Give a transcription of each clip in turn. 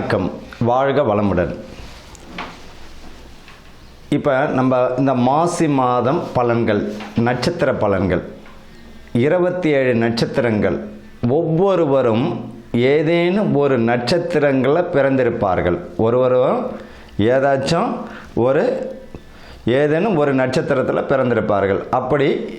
வணக்கம். வாழ்க வளமுடன். இப்போ நம்ம இந்த மாசி மாதம் பலன்கள் நட்சத்திர பலன்கள். இருபத்தி ஏழு நட்சத்திரங்கள். ஒவ்வொருவரும் ஏதேனும் ஒரு நட்சத்திரங்களில் பிறந்திருப்பார்கள். ஒருவரும் ஏதாச்சும் ஒரு ஏதேனும் ஒரு நட்சத்திரத்தில் பிறந்திருப்பார்கள். அப்படி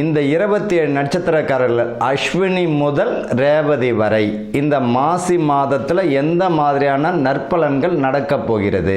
இந்த இருபத்தி ஏழு நட்சத்திரக்காரர்கள் அஸ்வினி முதல் ரேவதி வரை இந்த மாசி மாதத்தில் எந்த மாதிரியான நற்பலன்கள் நடக்கப் போகிறது?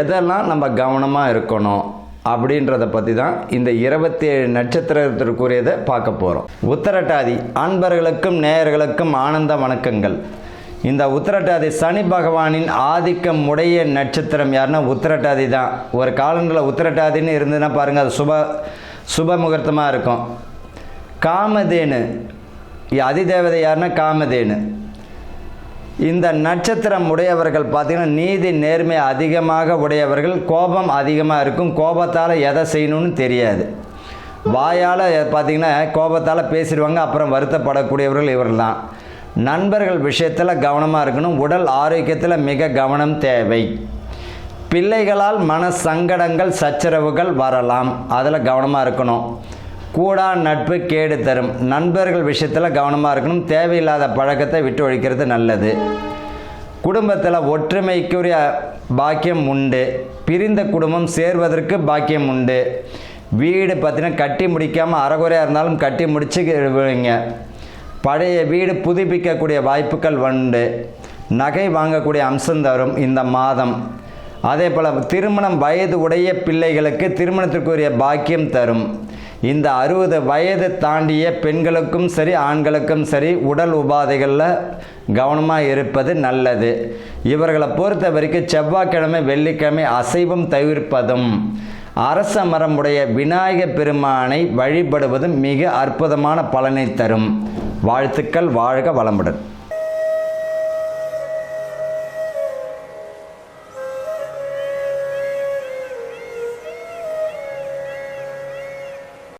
எதெல்லாம் நம்ம கவனமாக இருக்கணும்? அப்படின்றத பற்றி தான் இந்த இருபத்தி ஏழு நட்சத்திரத்திற்குரியதை பார்க்க போகிறோம் உத்தரட்டாதி அன்பர்களுக்கும் நேயர்களுக்கும் ஆனந்த வணக்கங்கள். இந்த உத்திரட்டாதி சனி பகவானின் ஆதிக்கம் உடைய நட்சத்திரம் யாருன்னா உத்திரட்டாதி தான். ஒரு காலங்களில் உத்திரட்டாதின்னு இருந்ததுன்னா பாருங்கள் அது சுப சுப முகூர்த்தமாக இருக்கும். காமதேனு. அதிதேவதை யாருன்னா காமதேனு. இந்த நட்சத்திரம் உடையவர்கள் பார்த்திங்கன்னா நீதி நேர்மை அதிகமாக உடையவர்கள் கோபம் அதிகமாக இருக்கும் கோபத்தால் எதை செய்யணும்னு தெரியாது. வாயால் பார்த்திங்கன்னா கோபத்தால் பேசிடுவாங்க அப்புறம் வருத்தப்படக்கூடியவர்கள் இவர்கள் தான் நண்பர்கள் விஷயத்தில் கவனமாக இருக்கணும் உடல் ஆரோக்கியத்தில் மிக கவனம் தேவை. பிள்ளைகளால் மன சங்கடங்கள் சச்சரவுகள் வரலாம். அதில் கவனமாக இருக்கணும். கூடா நட்பு கேடு தரும். நண்பர்கள் விஷயத்தில் கவனமாக இருக்கணும். தேவையில்லாத பழக்கத்தை விட்டு ஒழிக்கிறது நல்லது. குடும்பத்தில் ஒற்றுமைக்குரிய பாக்கியம் உண்டு. பிரிந்த குடும்பம் சேர்வதற்கு பாக்கியம் உண்டு. வீடு பார்த்தீங்கன்னா கட்டி முடிக்காமல் அறகுறையாக இருந்தாலும் கட்டி முடிச்சு பழைய வீடு புதுப்பிக்கக்கூடிய வாய்ப்புகள் உண்டு. நகை வாங்கக்கூடிய அம்சம் தரும் இந்த மாதம். அதே போல் திருமணம் வயது உடைய பிள்ளைகளுக்கு திருமணத்திற்குரிய பாக்கியம் தரும். இந்த அறுபது வயது தாண்டிய பெண்களுக்கும் சரி ஆண்களுக்கும் சரி உடல் உபாதைகளில் கவனமாக இருப்பது நல்லது. இவர்களை பொறுத்த வரைக்கும் செவ்வாய்க்கிழமை வெள்ளிக்கிழமை அசைவம் தவிர்ப்பதும் அரச மரமுடைய விநாயக பெருமானை வழிபடுவதும் மிக அற்புதமான பலனை தரும். வாழ்த்துக்கள் வாழ்க வளமுடன்.